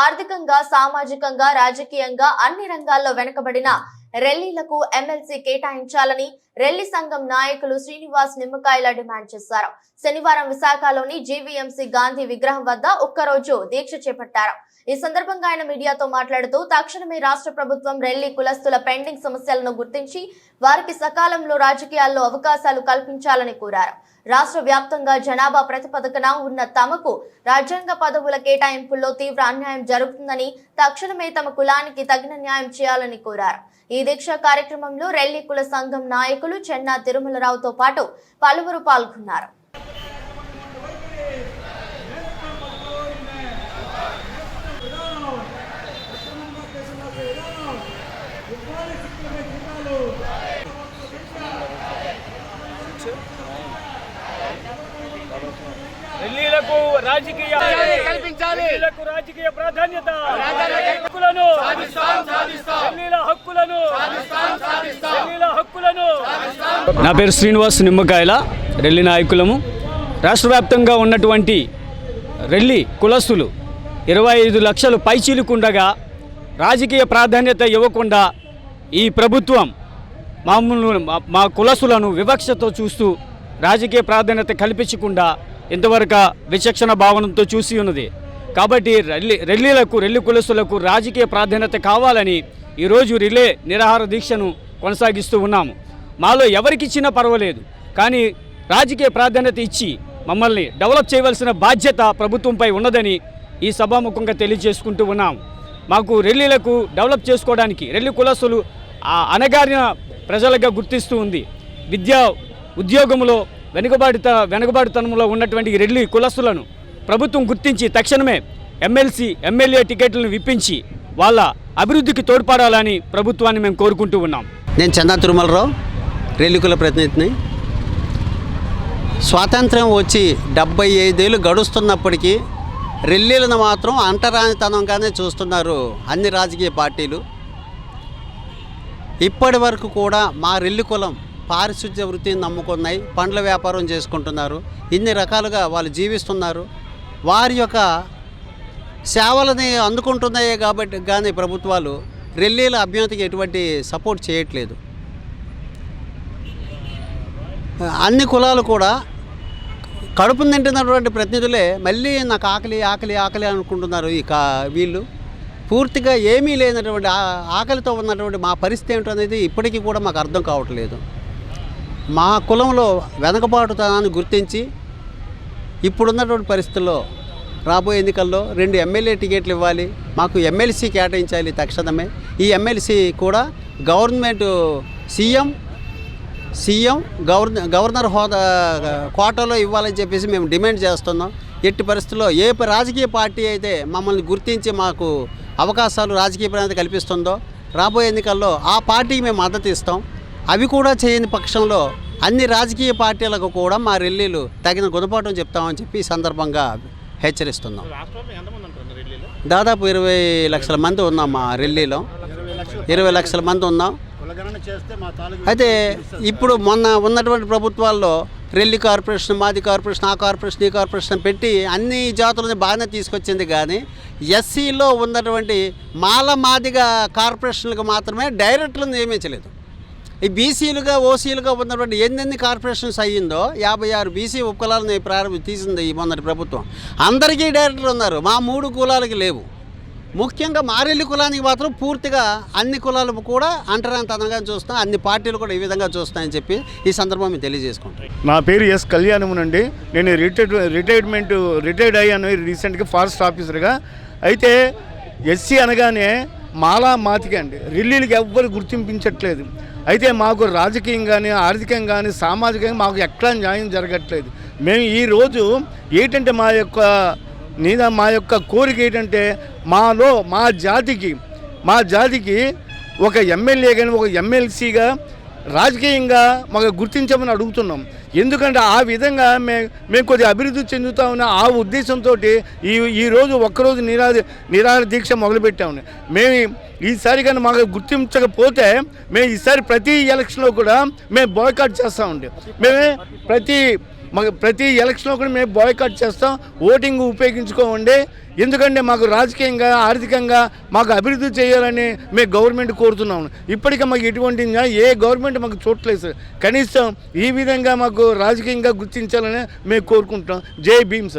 ఆర్థికంగా సామాజికంగా రాజకీయంగా అన్ని రంగాల్లో వెనుకబడిన రెల్లీలకు ఎమ్మెల్సీ కేటాయించాలని రెల్లి సంఘం నాయకులు శ్రీనివాస్ నిమ్మకాయల డిమాండ్ చేశారు. శనివారం విశాఖలోని జీవీఎంసీ గాంధీ విగ్రహం వద్ద ఒక్కరోజు దీక్ష చేపట్టారు. ఈ సందర్భంగా ఆయన మీడియాతో మాట్లాడుతూ తక్షణమే రాష్ట్ర ప్రభుత్వం రెల్లి కులస్తుల పెండింగ్ సమస్యలను గుర్తించి వారికి సకాలంలో రాజకీయాల్లో అవకాశాలు కల్పించాలని కోరారు. రాష్ట్ర వ్యాప్తంగా జనాభా ప్రతిపదకన ఉన్న తమకు రాజ్యాంగ పదవుల కేటాయింపుల్లో తీవ్ర అన్యాయం జరుగుతుందని తక్షణమే తమ కులానికి తగిన న్యాయం చేయాలని కోరారు. ఈ దీక్ష కార్యక్రమంలో రెల్లి కుల సంఘం నాయకులు చెన్నా తిరుమలరావుతో పాటు పలువురు పాల్గొన్నారు. ఢిల్లీలకు రాజకీయ కల్పించాలి. ఢిల్లీలకు రాజకీయ ప్రాధాన్యత. హక్కులను ఢిల్లీల హక్కులను ఢిల్లీల హక్కులను నా పేరు శ్రీనివాస్ నిమ్మకాయల రెల్లి నాయకులము. రాష్ట్ర వ్యాప్తంగా ఉన్నటువంటి రెల్లి కులస్తులు ఇరవై ఐదు లక్షలు పైచీలుకుండగా రాజకీయ ప్రాధాన్యత ఇవ్వకుండా ఈ ప్రభుత్వం మామూలు మా- మా కులసులను వివక్షతో చూస్తూ రాజకీయ ప్రాధాన్యత కల్పించకుండా ఇంతవరకు విచక్షణ భావనతో చూసి ఉన్నది. కాబట్టి రెల్లి రెల్లీలకు రెల్లి కులసులకు రాజకీయ ప్రాధాన్యత కావాలని ఈరోజు రిలే నిరాహార దీక్షను కొనసాగిస్తూ ఉన్నాము. మాలో ఎవరికిచ్చినా పర్వాలేదు. కానీ రాజకీయ ప్రాధాన్యత ఇచ్చి మమ్మల్ని డెవలప్ చేయవలసిన బాధ్యత ప్రభుత్వంపై ఉన్నదని ఈ సభాముఖంగా తెలియజేసుకుంటూ ఉన్నాము. మాకు రెల్లీలకు డెవలప్ చేసుకోవడానికి రెల్లి కులస్తులు అనగారిన ప్రజలుగా గుర్తిస్తూ ఉంది. విద్యా ఉద్యోగంలో వెనుకబాటుత వెనుకబాటుతనంలో ఉన్నటువంటి రెడ్లి రెల్లి కులస్తులను ప్రభుత్వం గుర్తించి తక్షణమే ఎమ్మెల్సీ ఎమ్మెల్యే టికెట్లను విప్పించి వాళ్ళ అభివృద్ధికి తోడ్పడాలని ప్రభుత్వాన్ని మేము కోరుకుంటూ ఉన్నాం. నేను చందా తిరుమలరావు కుల ప్రతినిధిని. స్వాతంత్ర్యం వచ్చి డెబ్బై ఐదేళ్ళు గడుస్తున్నప్పటికీ రెల్లీలను మాత్రం అంటరానితనంగానే చూస్తున్నారు అన్ని రాజకీయ పార్టీలు. ఇప్పటి వరకు కూడా మా రెల్లి కులం పారిశుద్ధ్య వృత్తిని నమ్ముకున్నాయి పండ్ల వ్యాపారం చేసుకుంటున్నారు ఇన్ని రకాలుగా వాళ్ళు జీవిస్తున్నారు. వారి యొక్క సేవలని అందుకుంటున్నాయే కాబట్టి కానీ ప్రభుత్వాలు రెల్లీల అభ్యున్నతికి ఎటువంటి సపోర్ట్ చేయట్లేదు. అన్ని కులాలు కూడా కడుపు నిండినటువంటి ప్రతినిధులే మళ్ళీ నాకు ఆకలి ఆకలి ఆకలి అనుకుంటున్నారు ఈ కా వీళ్ళు. పూర్తిగా ఏమీ లేనటువంటి ఆ- ఆకలితో ఉన్నటువంటి మా పరిస్థితి ఏంటో అనేది ఇప్పటికీ కూడా మాకు అర్థం కావట్లేదు. మా కులంలో వెనకబాటుతనాన్ని గుర్తించి ఇప్పుడున్నటువంటి పరిస్థితుల్లో రాబోయే ఎన్నికల్లో రెండు ఎమ్మెల్యే టికెట్లు ఇవ్వాలి మాకు ఎమ్మెల్సీ కేటాయించాలి తక్షణమే. ఈ ఎమ్మెల్సీ కూడా గవర్నమెంట్ సీఎం సీఎం గవర్న గవర్నర్ హోదా కోటాలో ఇవ్వాలని చెప్పేసి మేము డిమాండ్ చేస్తున్నాం. ఎట్టి పరిస్థితుల్లో ఏ రాజకీయ పార్టీ అయితే మమ్మల్ని గుర్తించి మాకు అవకాశాలు రాజకీయ ప్రాంతం కల్పిస్తుందో రాబోయే ఎన్నికల్లో ఆ పార్టీకి మేము మద్దతు ఇస్తాం. అవి కూడా చేయని పక్షంలో అన్ని రాజకీయ పార్టీలకు కూడా మా రెల్లీలు తగిన గుణపాఠం చెప్తామని చెప్పి ఈ సందర్భంగా హెచ్చరిస్తున్నాం. దాదాపు ఇరవై లక్షల మంది ఉన్నాం మా రెల్లీలో. ఇరవై లక్షల మంది ఉన్నాం. అయితే ఇప్పుడు మొన్న ఉన్నటువంటి ప్రభుత్వాల్లో రెల్లి కార్పొరేషన్ మాది కార్పొరేషన్ ఆ కార్పొరేషన్ ఈ కార్పొరేషన్ పెట్టి అన్ని జాతులని బాగానే తీసుకొచ్చింది కానీ ఎస్సీలో ఉన్నటువంటి మాల మాదిగ కార్పొరేషన్లకు మాత్రమే డైరెక్టర్లు నియమించలేదు. ఈ బీసీలుగా ఓసీలుగా ఉన్నటువంటి ఎన్నెన్ని కార్పొరేషన్స్ అయ్యిందో యాభై ఆరు బీసీ ఉపకులాలను ప్రారంభ తీసింది ఈ మొన్నటి ప్రభుత్వం. అందరికీ డైరెక్టర్ ఉన్నారు. మా మూడు కులాలకి లేవు. ముఖ్యంగా మారెల్లి కులానికి మాత్రం పూర్తిగా అన్ని కులాలు కూడా అంటరాంతనంగా చూస్తాం అన్ని పార్టీలు కూడా ఈ విధంగా చూస్తాయని చెప్పి ఈ సందర్భం మేము తెలియజేసుకుంటాం నా పేరు ఎస్ కళ్యాణమున్ అండి. నేను రిటైర్డ్ రిటైర్మెంట్ రిటైర్డ్ అయ్యాను రీసెంట్గా ఫారెస్ట్ ఆఫీసర్గా. అయితే ఎస్సీ అనగానే మాలా మాతిక అండి. రిల్లీలకి ఎవ్వరు గుర్తింపించట్లేదు. అయితే మాకు రాజకీయం రాజకీయంగానే ఆర్థికంగానే సామాజికంగా మాకు ఎక్కడ న్యాయం జరగట్లేదు. మేము ఈరోజు ఏంటంటే మా యొక్క నేను మా యొక్క కోరిక ఏంటంటే మాలో మా జాతికి మా జాతికి ఒక ఎమ్మెల్యే కానీ ఒక ఎమ్మెల్సీగా రాజకీయంగా మాకు గుర్తించమని అడుగుతున్నాం. ఎందుకంటే ఆ విధంగా మే మేము కొద్దిగా అభివృద్ధి చెందుతామని ఆ ఉద్దేశంతో ఈ ఈరోజు ఒక్కరోజు నిరాధ నిరాహార దీక్ష మొదలుపెట్టాము. మేము ఈసారి కానీ మాకు గుర్తించకపోతే మేము ఈసారి ప్రతి ఎలక్షన్లో కూడా మేము బాయ్కాట్ చేస్తామండి మేమే ప్రతి మాకు ప్రతి ఎలక్షన్లో కూడా మేము బాయ్కాట్ చేస్తాం. ఓటింగ్ ఉపయోగించుకోమండి. ఎందుకంటే మాకు రాజకీయంగా ఆర్థికంగా మాకు అభివృద్ధి చేయాలని మేము గవర్నమెంట్ కోరుతున్నాము ఇప్పటికీ మాకు ఎటువంటి ఏ గవర్నమెంట్ మాకు చూడలేదు కనీసం ఈ విధంగా మాకు రాజకీయంగా గుర్తించాలని మేము కోరుకుంటాం జై భీమ్ సార్.